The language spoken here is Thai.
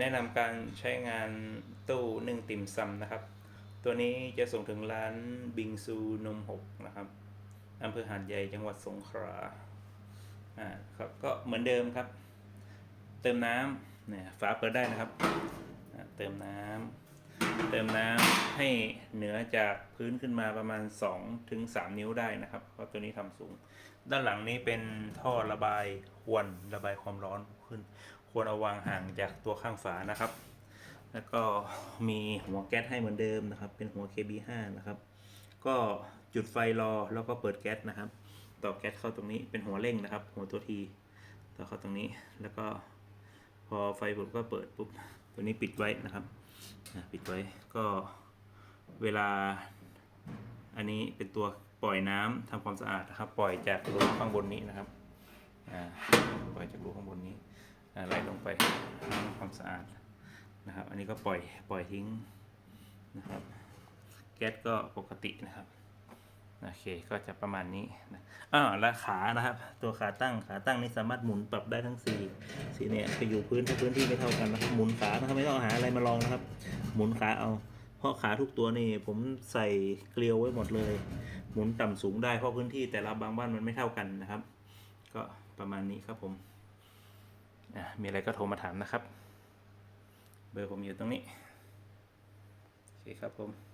แนะนำการใช้งานตู้นึ่งติ่มซำนะครับ ตัวนี้จะส่งถึงร้านบิงซูนมหกนะครับอำเภอหาดใหญ่จังหวัดสงขลาอ่าครับก็เหมือนเดิมครับ เติมน้ำเนี่ยฝาเปิดได้นะครับ เติมน้ำเติมน้ำให้เหนือจากพื้นขึ้นมาประมาณ2ถึง3นิ้วได้นะครับเพราะตัวนี้ทำสูง ด้านหลังนี้เป็นท่อระบายควนระบายความร้อนขึ้น ควรเอาวางห่างจากตัวข้างฝานะครับ แล้วก็มีหัวแก๊สให้เหมือนเดิมนะครับ เป็นหัว KB5 นะครับ ก็จุดไฟรอแล้วก็เปิดแก๊สนะครับ ต่อแก๊สเข้าตรงนี้เป็นหัวเร่งนะครับ หัวตัวทีต่อเข้าตรงนี้แล้วก็พอไฟผมก็เปิดปุ๊บตัวนี้ปิดไว้นะครับปิดไว้ก็เวลาอันนี้เป็นตัวปล่อยน้ำทำความสะอาดนะครับ ปล่อยจากรูข้างบนนี้นะครับปล่อยจากรูข้างบนนี้ ไหลลงไปทำความสะอาดนะครับ อันนี้ก็ปล่อยปล่อยทิ้งนะครับ แก๊สก็ปกตินะครับโอเคก็จะประมาณนี้นะอ่าและขานะครับ ตัวขาตั้งขาตั้งนี่สามารถหมุนปรับได้ทั้งสี่สี่เนี่ยไปอยู่พื้นถ้าพื้นที่ไม่เท่ากันนะครับหมุนขานะครับไม่ต้องหาอะไรมาลองนะครับ หมุนขาเอา เพราะขาทุกตัวนี่ผมใส่เกลียวไว้หมดเลย หมุนต่ำสูงได้เพราะพื้นที่แต่ละบางบ้านมันไม่เท่ากันนะครับ ก็ประมาณนี้ครับผม มีอะไรก็โทรมาถามนะครับ เบอร์ผมอยู่ตรงนี้ โอเคครับผม